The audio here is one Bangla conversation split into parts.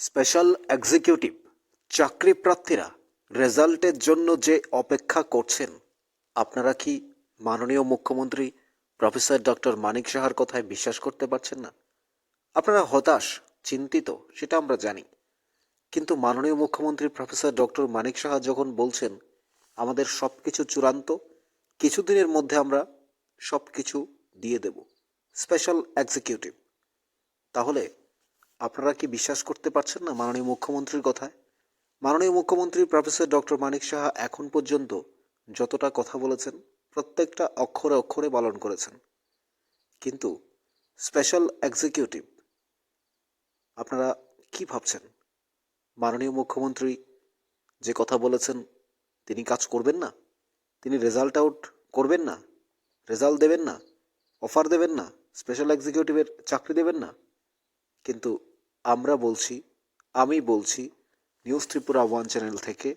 স্পেশাল এক্সিকিউটিভ চাকরি প্রার্থীরা রেজাল্টের জন্য যে অপেক্ষা করছেন, আপনারা কি মাননীয় মুখ্যমন্ত্রী প্রফেসর ডক্টর মানিক সাহার কথায় বিশ্বাস করতে পারছেন না? আপনারা হতাশ, চিন্তিত, সেটা আমরা জানি। কিন্তু মাননীয় মুখ্যমন্ত্রী প্রফেসর ডক্টর মানিক সাহা যখন বলছেন, আমাদের সব কিছু চূড়ান্ত, কিছুদিনের মধ্যে আমরা সব কিছু দিয়ে দেব, স্পেশাল এক্সিকিউটিভ, তাহলে আপনারা কি বিশ্বাস করতে পারছেন না মাননীয় মুখ্যমন্ত্রীর কথায়? মাননীয় মুখ্যমন্ত্রী প্রফেসর ডক্টর মানিক সাহা এখন পর্যন্ত যতটা কথা বলেছেন, প্রত্যেকটা অক্ষরে অক্ষরে পালন করেছেন। কিন্তু স্পেশাল এক্সিকিউটিভ আপনারা কি ভাবছেন? মাননীয় মুখ্যমন্ত্রী যে কথা বলেছেন, তিনি কাজ করবেন না? তিনি রেজাল্ট আউট করবেন না? রেজাল্ট দেবেন না? অফার দেবেন না? স্পেশাল এক্সিকিউটিভের চাকরি দেবেন না? কিন্তু আমরা বলছি, আমি বলছি, নিউজ ত্রিপুরা ওয়ান চ্যানেল থেকে।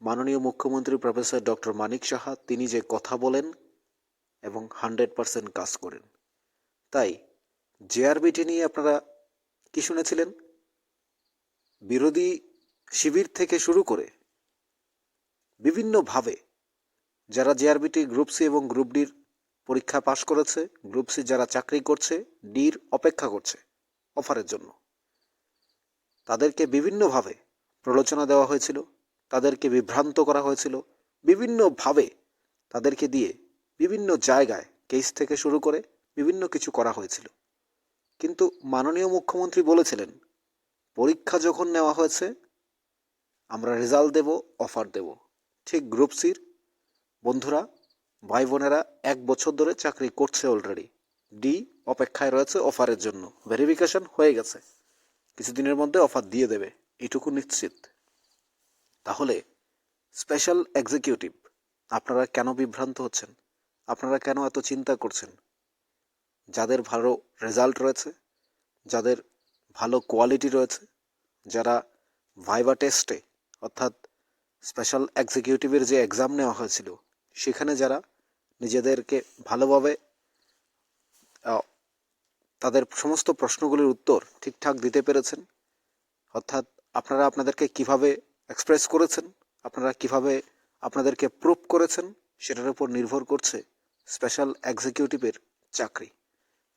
মাননীয় মুখ্যমন্ত্রী প্রফেসর ডক্টর মানিক সাহা, তিনি যে কথা বলেন এবং হান্ড্রেড পারসেন্ট কাজ করেন। তাই জেআরবিটি নিয়ে আপনারা কি শুনেছিলেন? বিরোধী শিবির থেকে শুরু করে বিভিন্নভাবে যারা জেআরবিটি গ্রুপ সি এবং গ্রুপ ডির পরীক্ষা পাশ করেছে, গ্রুপ সি যারা চাকরি করছে, ডির অপেক্ষা করছে অফারের জন্য। তাদেরকে বিভিন্নভাবে প্ররোচনা দেওয়া হয়েছিল, তাদেরকে বিভ্রান্ত করা হয়েছিল, বিভিন্নভাবে তাদেরকে দিয়ে বিভিন্ন জায়গায় কেস থেকে শুরু করে বিভিন্ন কিছু করা হয়েছিল। কিন্তু মাননীয় মুখ্যমন্ত্রী বলেছিলেন, পরীক্ষা যখন নেওয়া হয়েছে, আমরা রেজাল্ট দেব, অফার দেব। ঠিক গ্রুপ সির বন্ধুরা ভাই বোনেরা এক বছর ধরে চাকরি করছে অলরেডি। ডি অপেক্ষায় রয়েছে অফারের জন্য। ভেরিফিকেশন হয়ে গেছে। কিছুদিনের মধ্যে অফার দিয়ে দেবে, এটুকু নিশ্চিত। তাহলে স্পেশাল এক্সিকিউটিভ আপনারা কেন বিভ্রান্ত হচ্ছেন? আপনারা কেন এত চিন্তা করছেন? যাদের ভালো রেজাল্ট রয়েছে, যাদের ভালো কোয়ালিটি রয়েছে, যারা ভাইবা টেস্টে অর্থাৎ স্পেশাল এক্সিকিউটিভের যে এক্সাম নেওয়া হয়েছিল, সেখানে যারা নিজেদেরকে ভালোভাবে তাদের সমস্ত প্রশ্নগুলির উত্তর ঠিকঠাক দিতে পেরেছেন? অর্থাৎ আপনারা আপনাদেরকে কীভাবে এক্সপ্রেস করেছেন? আপনারা কীভাবে আপনাদেরকে প্রুভ করেছেন? সেটার উপর নির্ভর করছে স্পেশাল এক্সিকিউটিভের চাকরি।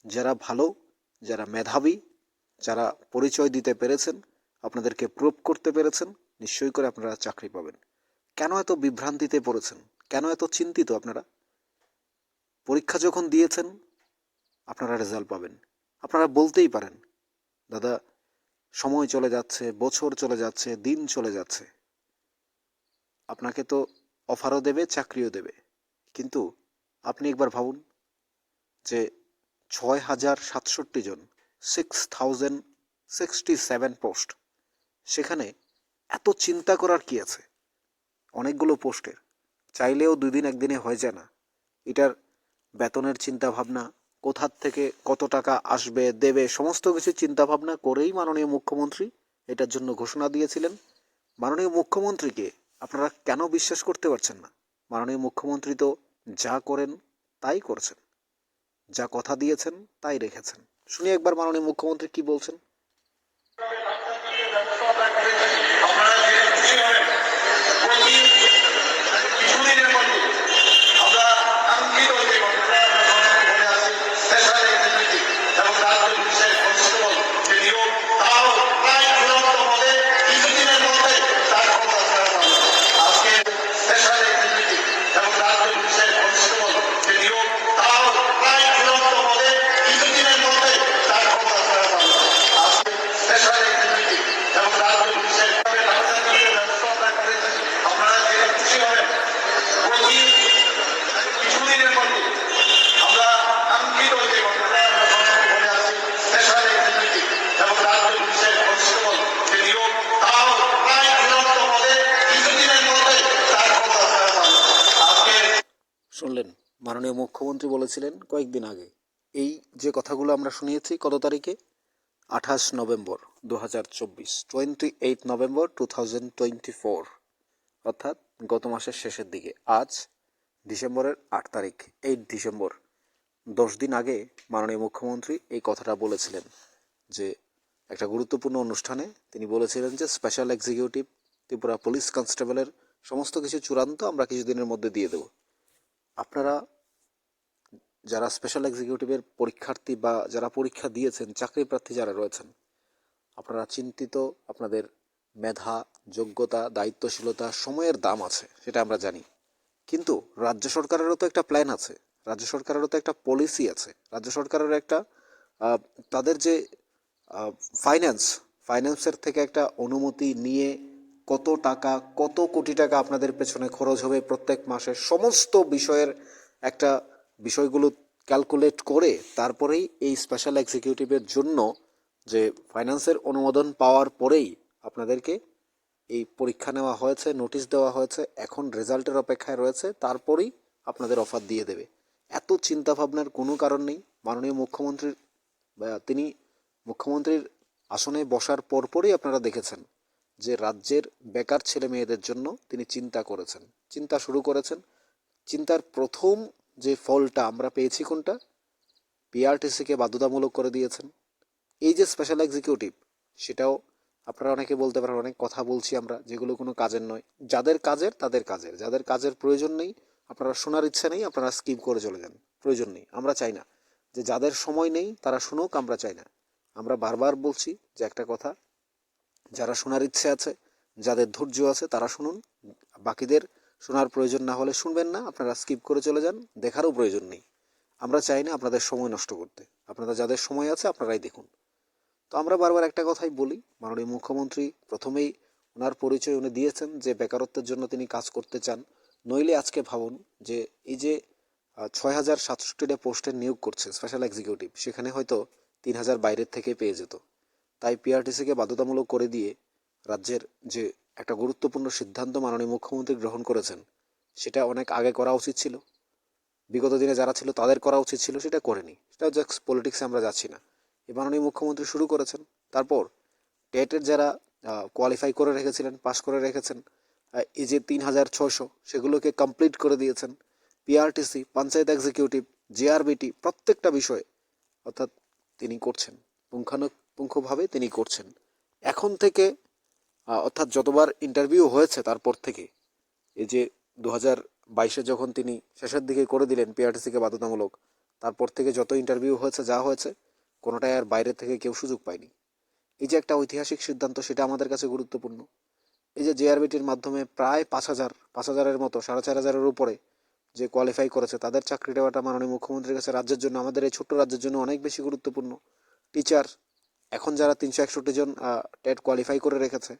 যারা ভালো, যারা মেধাবী, যারা পরিচয় দিতে পেরেছেন, আপনাদেরকে প্রুভ করতে পেরেছেন, নিশ্চয়ই করে আপনারা চাকরি পাবেন। কেন এত বিভ্রান্তিতে পড়েছেন? কেন এত চিন্তিত আপনারা? পরীক্ষা যখন দিয়েছেন, আপনারা রেজাল্ট পাবেন। আপনারা বলতেই পারেন, দাদা, সময় চলে যাচ্ছে, বছর চলে যাচ্ছে, দিন চলে যাচ্ছে। আপনাকে তো অফারও দেবে, চাকরিও দেবে। কিন্তু আপনি একবার ভাবুন যে ছয় হাজার সাতষট্টি জন six thousand sixty seven post সেখানে এত চিন্তা করার কি আছে? অনেকগুলো পোস্টের। চাইলেও দুই দিন, একদিনে হয়ে যায় না। এটার বেতনের চিন্তা ভাবনা কোথার থেকে কত টাকা আসবে, দেবে, সমস্ত কিছু চিন্তা ভাবনা করেই মাননীয় মুখ্যমন্ত্রী এটার জন্য ঘোষণা দিয়েছিলেন। মাননীয় মুখ্যমন্ত্রীকে আপনারা কেন বিশ্বাস করতে পারছেন না? মাননীয় মুখ্যমন্ত্রী তো যা করেন তাই করছেন। যা কথা দিয়েছেন তাই রেখেছেন। শুনি একবার মাননীয় মুখ্যমন্ত্রী কি বলছেন। শুনলেন? মাননীয় মুখ্যমন্ত্রী বলেছিলেন কয়েকদিন আগে। এই যে কথাগুলো আমরা শুনিয়েছি, কত তারিখে? আঠাশ নভেম্বর দু হাজার চব্বিশ twenty eight November two thousand twenty four অর্থাৎ গত মাসের শেষের দিকে। আজ ডিসেম্বরের আট তারিখ এইট ডিসেম্বর। দশ দিন আগে মাননীয় মুখ্যমন্ত্রী এই কথাটা বলেছিলেন যে, একটা গুরুত্বপূর্ণ অনুষ্ঠানে তিনি বলেছিলেন যে স্পেশাল এক্সিকিউটিভ ত্রিপুরা পুলিশ কনস্টেবলের সমস্ত কিছু চূড়ান্ত আমরা কিছুদিনের মধ্যে দিয়ে দেব। আপনারা যারা স্পেশাল এক্সিকিউটিভের পরীক্ষার্থী বা যারা পরীক্ষা দিয়েছেন চাকরি প্রার্থী যারা রয়েছেন, আপনারা চিন্তিত, আপনাদের মেধা, যোগ্যতা, দায়িত্বশীলতা, সময়ের দাম আছে, সেটা আমরা জানি। কিন্তু রাজ্য সরকারেরও তো একটা প্ল্যান আছে, রাজ্য সরকারেরও তো একটা পলিসি আছে, রাজ্য সরকারের একটা তাদের যে ফাইন্যান্স ফাইন্যান্সের থেকে একটা অনুমতি নিয়ে কত টাকা, কত কোটি টাকা আপনাদের পেছনে খরচ হবে প্রত্যেক মাসে? সমস্ত বিষয়ের একটা বিষয়গুলো ক্যালকুলেট করে তারপরেই এই স্পেশাল এক্সিকিউটিভের জন্য যে ফাইন্যান্সের অনুমোদন পাওয়ার পরেই আপনাদেরকে এই পরীক্ষা নেওয়া হয়েছে নোটিশ দেওয়া হয়েছে, এখন রেজাল্টের অপেক্ষায় রয়েছে, তারপরেই আপনাদের অফার দিয়ে দেবে। এত চিন্তা ভাবনার কোনো কারণ নেই। মাননীয় মুখ্যমন্ত্রীর তিনি মুখ্যমন্ত্রীর আসনে বসার পরপরই আপনারা দেখেছেন। যে রাজ্যের বেকার ছেলে মেয়েদের জন্য তিনি চিন্তা করেছেন। চিন্তা শুরু করেছেন। চিন্তার প্রথম যে ফলটা আমরা পেয়েছি কোনটা? পিআরটিসিকে বাধ্যতামূলক করে দিয়েছেন। এই যে স্পেশাল এক্সিকিউটিভ সেটাও আপনারা অনেকে বলতে পারেন, অনেক কথা বলছি আমরা, যেগুলো কোনো কাজের নয়। যাদের কাজের, তাদের কাজের। যাদের কাজের প্রয়োজন নেই, আপনারা শোনার ইচ্ছা নেই, আপনারা স্কিপ করে চলে যান। প্রয়োজন নেই, আমরা চাই না। যে যাদের সময় নেই, তারা শুনুক, আমরা চাই না। আমরা বারবার বলছি যে একটা কথা যারা শোনার ইচ্ছে আছে, যাদের ধৈর্য আছে, তারা শুনুন। বাকিদের শোনার প্রয়োজন না হলে শুনবেন না, আপনারা স্কিপ করে চলে যান, দেখারও প্রয়োজন নেই। আমরা চাই না আপনাদের সময় নষ্ট করতে। আপনারা যাদের সময় আছে, আপনারাই দেখুন। তো আমরা বারবার একটা কথাই বলি, মাননীয় মুখ্যমন্ত্রী প্রথমেই ওনার পরিচয় উনি দিয়েছেন যে, বেকারত্বের জন্য তিনি কাজ করতে চান। নইলে আজকে ভাবুন যে, এই যে ছয় হাজার সাতষট্টিটা পোস্টে নিয়োগ করছে স্পেশাল এক্সিকিউটিভ সেখানে হয়তো তিন হাজার বাইরের থেকে পেয়ে যেত। তাই পিআরটিসিকে বাধ্যতামূলক করে দিয়ে রাজ্যের যে একটা গুরুত্বপূর্ণ সিদ্ধান্ত মাননীয় মুখ্যমন্ত্রী গ্রহণ করেছেন, সেটা অনেক আগে করা উচিত ছিল। বিগত দিনে যারা ছিল তাদের করা উচিত ছিল, সেটা করেনি। সেটা জাস্ট পলিটিক্সে আমরা যাচ্ছি না। এ মাননীয় মুখ্যমন্ত্রী শুরু করেছেন, তারপর টেটের যারা কোয়ালিফাই করে রেখেছিলেন, পাশ করে রেখেছেন এই যে তিন হাজার ছশো সেগুলোকে কমপ্লিট করে দিয়েছেন। পিআরটিসি পঞ্চায়েত এক্সিকিউটিভ জেআরবিটি প্রত্যেকটা বিষয়ে অর্থাৎ তিনি করছেন। পুঙ্খানুপুঙ্খভাবে তিনি করছেন। এখন থেকে অর্থাৎ যতবার ইন্টারভিউ হয়েছে তারপর থেকে, এই যে দু হাজার বাইশে যখন তিনি শেষের দিকে করে দিলেন পিআরটিসিকে বাধ্যতামূলক, তারপর থেকে যত ইন্টারভিউ হয়েছে, যা হয়েছে, কোনোটাই আর বাইরে থেকে কেউ সুযোগ পায়নি। এই যে একটা ঐতিহাসিক সিদ্ধান্ত, সেটা আমাদের কাছে গুরুত্বপূর্ণ। এই যে জেআরবিটির মাধ্যমে প্রায় পাঁচ হাজার, পাঁচ হাজারের মতো, সাড়ে চার হাজারের উপরে যে কোয়ালিফাই করেছে, তাদের চাকরি দেওয়াটা মাননীয় মুখ্যমন্ত্রীর কাছে রাজ্যের জন্য, আমাদের এই ছোট্ট রাজ্যের জন্য অনেক বেশি গুরুত্বপূর্ণ। টিচার এখন যারা তিনশো একষট্টি জন টেট কোয়ালিফাই করে রেখেছে,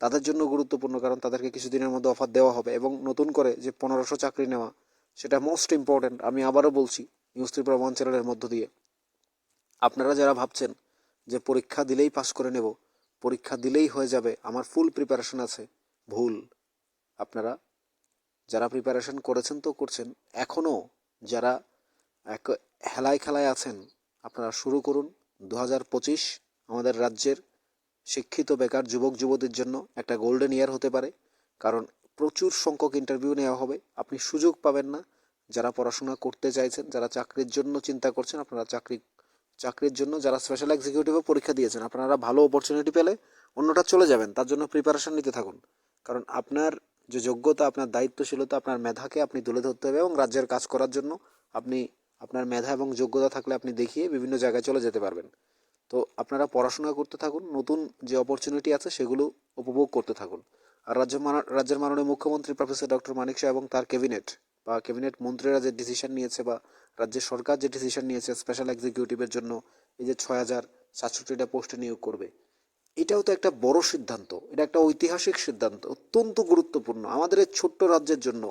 তাদের জন্য গুরুত্বপূর্ণ কারণ তাদেরকে কিছুদিনের মধ্যে অফার দেওয়া হবে এবং নতুন করে যে পনেরোশো চাকরি নেওয়া, সেটা মোস্ট ইম্পর্ট্যান্ট আমি আবারও বলছি নিউজ ত্রিপুরা ওয়ান চ্যানেলের মধ্য দিয়ে। আপনারা যারা ভাবছেন যে পরীক্ষা দিলেই পাস করে নেব, পরীক্ষা দিলেই হয়ে যাবে, আমার ফুল প্রিপারেশন আছে, ভুল। আপনারা যারা প্রিপারেশন করেছেন তো করছেন এখনও যারা এক হেলায় খেলায় আছেন, আপনারা শুরু করুন দু হাজার পঁচিশ আমাদের রাজ্যের শিক্ষিত বেকার যুবক যুবতীর জন্য একটা গোল্ডেন ইয়ার হতে পারে। কারণ প্রচুর সংখ্যক ইন্টারভিউ নেওয়া হবে। আপনি সুযোগ পাবেন না। যারা পড়াশোনা করতে চাইছেন, যারা চাকরির জন্য চিন্তা করছেন, আপনারা চাকরি, চাকরির জন্য যারা স্পেশাল এক্সিকিউটিভে পরীক্ষা দিয়েছেন, আপনারা ভালো অপরচুনিটি পেলে অন্যটা চলে যাবেন। তার জন্য প্রিপারেশন নিতে থাকুন। কারণ আপনার যে যোগ্যতা, আপনার দায়িত্বশীলতা, আপনার মেধাকে আপনি তুলে ধরতে হবে এবং রাজ্যের কাজ করার জন্য আপনি, আপনার মেধা এবং যোগ্যতা থাকলে আপনি দেখিয়ে বিভিন্ন জায়গায় চলে যেতে পারবেন। তো আপনারা পড়াশোনা করতে থাকুন, নতুন যে অপরচুনিটি আছে সেগুলো উপভোগ করতে থাকুন। আর রাজ্য রাজ্যের মাননীয় মুখ্যমন্ত্রী প্রফেসর ডক্টর মানিক শাহ এবং তার ক্যাবিনেট বা ক্যাবিনেট মন্ত্রীরা যে ডিসিশন নিয়েছে বা রাজ্যের সরকার যে ডিসিশন নিয়েছে স্পেশাল এক্সিকিউটিভের জন্য, এই যে ছয় হাজার সাতষট্টিটা পোস্টে নিয়োগ করবে, এটাও তো একটা বড় সিদ্ধান্ত। এটা একটা ঐতিহাসিক সিদ্ধান্ত, অত্যন্ত গুরুত্বপূর্ণ। আমাদের এই ছোট্ট রাজ্যের জন্য,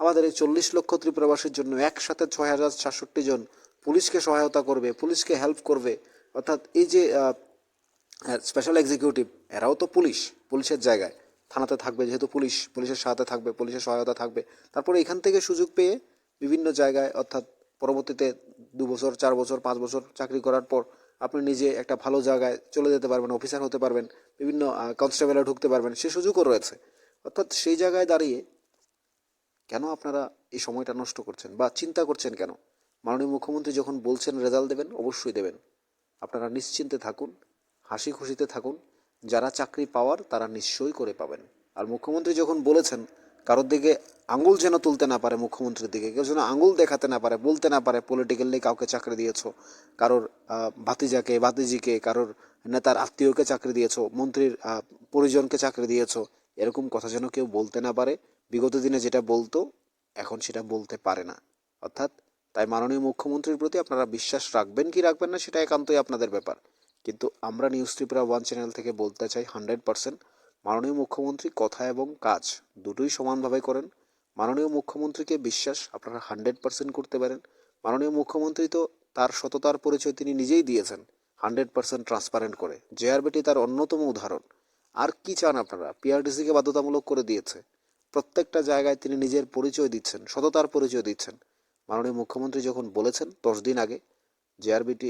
আমাদের এই চল্লিশ লক্ষ ত্রিপুরাবাসীর জন্য একসাথে ছয় হাজার সাতষট্টি জন পুলিশকে সহায়তা করবে, পুলিশকে হেল্প করবে অর্থাৎ এই যে স্পেশাল এক্সিকিউটিভ এরাও তো পুলিশ, পুলিশের জায়গায়। থানাতে থাকবে যেহেতু পুলিশ, পুলিশের সাথে থাকবে, পুলিশের সহায়তা থাকবে। তারপরে এখান থেকে সুযোগ পেয়ে বিভিন্ন জায়গায়, অর্থাৎ পরবর্তীতে দু বছর, চার বছর, পাঁচ বছর চাকরি করার পর আপনি নিজে একটা ভালো জায়গায় চলে যেতে পারবেন অফিসার হতে পারবেন, বিভিন্ন কনস্টেবলে ঢুকতে পারবেন, সে সুযোগও রয়েছে। অর্থাৎ সেই জায়গায় দাঁড়িয়ে কেন আপনারা এই সময়টা নষ্ট করছেন বা চিন্তা করছেন কেন? মাননীয় মুখ্যমন্ত্রী যখন বলছেন রেজাল্ট দেবেন, অবশ্যই দেবেন। আপনারা নিশ্চিন্তে থাকুন হাসি খুশিতে থাকুন। যারা চাকরি পাওয়ার, তারা নিশ্চয়ই করে পাবেন। আর মুখ্যমন্ত্রী যখন বলেছেন, কারোর দিকে আঙুল যেন তুলতে না পারে মুখ্যমন্ত্রীর দিকে, কেউ যেন আঙুল দেখাতে না পারে, বলতে না পারে পলিটিক্যালি কাউকে চাকরি দিয়েছ, কারোর ভাতিজাকে, ভাতিজিকে, কারোর নেতার আত্মীয়কে চাকরি দিয়েছ, মন্ত্রীর পরিজনকে চাকরি দিয়েছ, এরকম কথা যেন কেউ বলতে না পারে। বিগত দিনে যেটা বলতো, এখন সেটা বলতে পারে না। অর্থাৎ তাই মাননীয় মুখ্যমন্ত্রীর প্রতি আপনারা বিশ্বাস রাখবেন কি রাখবেন না সেটা একান্তই আপনাদের ব্যাপার। কিন্তু আমরা নিউজ ত্রিপুরা ওয়ান চ্যানেল থেকে বলতে চাই হান্ড্রেড পার্সেন্ট, মাননীয় মুখ্যমন্ত্রী কথা এবং কাজ দুটোই সমানভাবে করেন। মাননীয় মুখ্যমন্ত্রীকে বিশ্বাস আপনারা হান্ড্রেড পার্সেন্ট করতে পারেন। মাননীয় মুখ্যমন্ত্রী তো তার সততার পরিচয় তিনি নিজেই দিয়েছেন হান্ড্রেড পার্সেন্ট ট্রান্সপারেন্ট করে। জেআরবিটি তার অন্যতম উদাহরণ। আর কি চান আপনারা? পিআরটিসিকে বাধ্যতামূলক করে দিয়েছে। প্রত্যেকটা জায়গায় তিনি নিজের পরিচয় দিচ্ছেন, সততার পরিচয় দিচ্ছেন। মাননীয় মুখ্যমন্ত্রী যখন বলেছেন দশ দিন আগে জেআরবিটি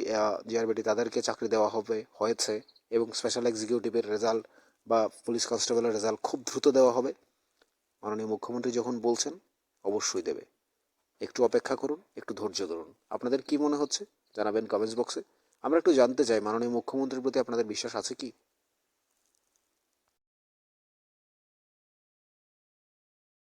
জেআরবিটি তাদেরকে চাকরি দেওয়া হবে, হয়েছে, এবং স্পেশাল এক্সিকিউটিভের রেজাল্ট বা পুলিশ কনস্টেবলের রেজাল্ট খুব দ্রুত দেওয়া হবে, মাননীয় মুখ্যমন্ত্রী যখন বলছেন, অবশ্যই দেবে। একটু অপেক্ষা করুন, একটু ধৈর্য ধরুন। আপনাদের কি মনে হচ্ছে? জানাবেন কমেন্টস বক্সে আমরা একটু জানতে চাই, মাননীয় মুখ্যমন্ত্রীর প্রতি আপনাদের বিশ্বাস আছে কি?